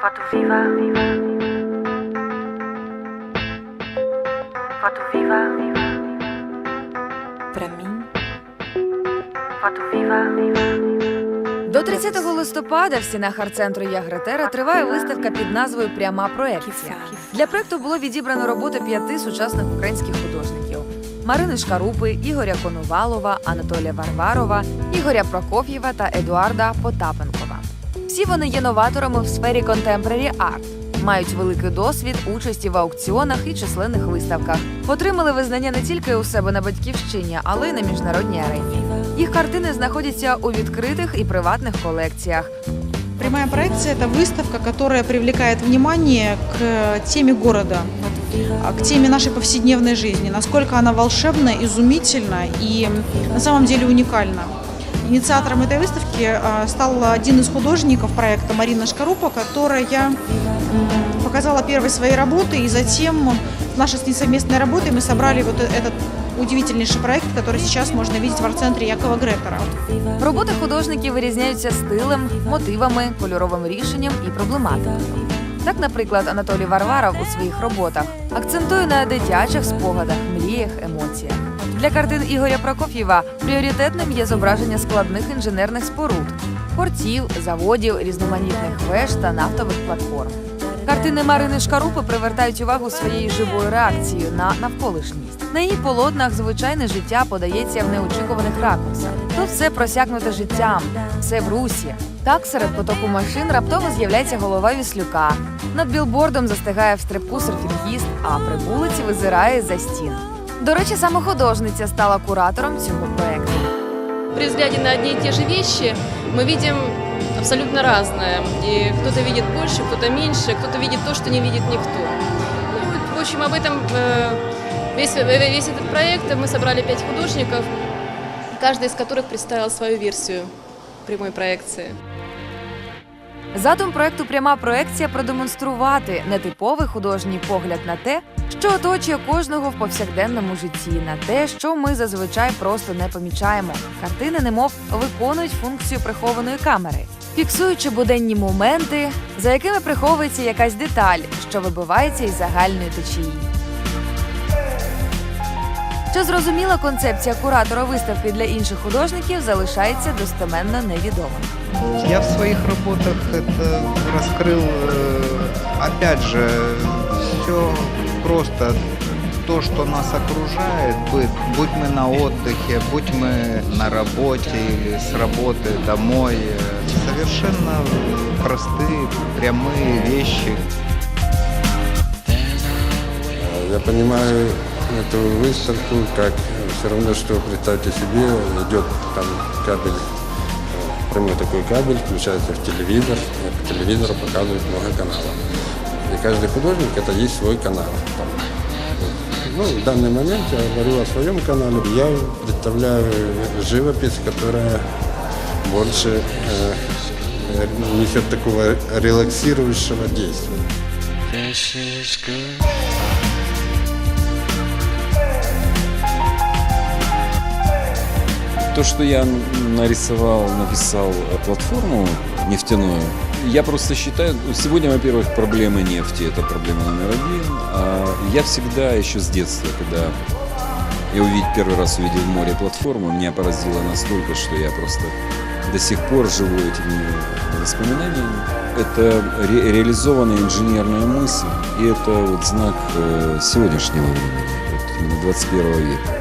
Foto viva. Foto viva. Pra mim, Foto viva. До 30 листопада в стінах арт-центру Ягретера триває виставка під назвою Пряма проекція. Для проекту було відібрано роботи п'яти сучасних українських художників: Марини Шкарупи, Ігоря Коновалова, Анатолія Варварова, Ігоря Прокоф'єва та Едуарда Потапенкова. Всі вони є новаторами в сфері контемпорарі арт. Мають великий досвід участі в аукціонах і численних виставках. Отримали визнання не тільки у себе на батьківщині, але й на міжнародній арені. Їх картини знаходяться у відкритих і приватних колекціях. Прямая проекция – это выставка, которая привлекает внимание к теме города, к теме нашей повседневной жизни, насколько она волшебна, изумительна и на самом деле уникальна. Инициатором этой выставки а, стал один из художников проекта Марина Шкарупа, которая м, показала первые свои работы, и затем в нашей с ней совместной работой мы собрали вот этот удивительнейший проект, который сейчас можно видеть в арт-центре Якова Гретера. Роботи художників вирізняються стилем, мотивами, кольоровим рішенням і проблематикою. Так, наприклад, Анатолій Варваров у своїх роботах акцентує на дитячих спогадах, мріях, емоціях. Для картин Ігоря Прокоф'єва пріоритетним є зображення складних інженерних споруд, портів, заводів, різноманітних веж та нафтових платформ. Картини Марини Шкарупи привертають увагу своєю живою реакцією на навколишність. На її полотнах звичайне життя подається в неочікуваних ракурсах. Тут все просякнуте життям, все в русі. Так серед потоку машин раптово з'являється голова віслюка. Над білбордом застигає в стрибку серфінгіст, а при вулиці визирає за стін. До речі, саме художниця стала куратором цього проекту. При взгляде на одни и те же вещи мы видим абсолютно разное. И кто-то видит больше, кто-то меньше, кто-то видит то, что не видит никто. Ну, вот, в общем, об этом э, весь, э, весь этот проект. Мы собрали пять художников, каждый из которых представил свою версию прямой проекции. Задум проекту Пряма проекція продемонструвати нетиповий художній погляд на те, що оточує кожного в повсякденному житті, на те, що ми зазвичай просто не помічаємо. Картини, немов виконують функцію прихованої камери, фіксуючи буденні моменти, за якими приховується якась деталь, що вибивається із загальної течії. Чи зрозуміла концепція куратора виставки для інших художників залишається достеменно невідомим. Я в своих работах это раскрыл, э, опять же, все просто то, что нас окружает, будь, будь мы на отдыхе, будь мы на работе или с работы домой, э, совершенно простые, прямые вещи, Я понимаю эту выставку как все равно, что представьте себе, идет там кабель, прямой такой кабель, включается в телевизор, по телевизору показывают много каналов. И каждый художник это есть свой канал. Там, ну, в данный момент я говорю о своем канале. Я представляю живопись, которая больше э, э, несет такого релаксирующего действия. То, что я нарисовал, написал платформу нефтяную, я просто считаю, сегодня, во-первых, проблемы нефти – это проблема номер один. А я всегда, еще с детства, когда я увидел, первый раз увидел в море платформу, меня поразило настолько, что я просто до сих пор живу этими воспоминаниями. Это ре- реализованная инженерная мысль, и это вот знак э, сегодняшнего времени, вот именно 21 века.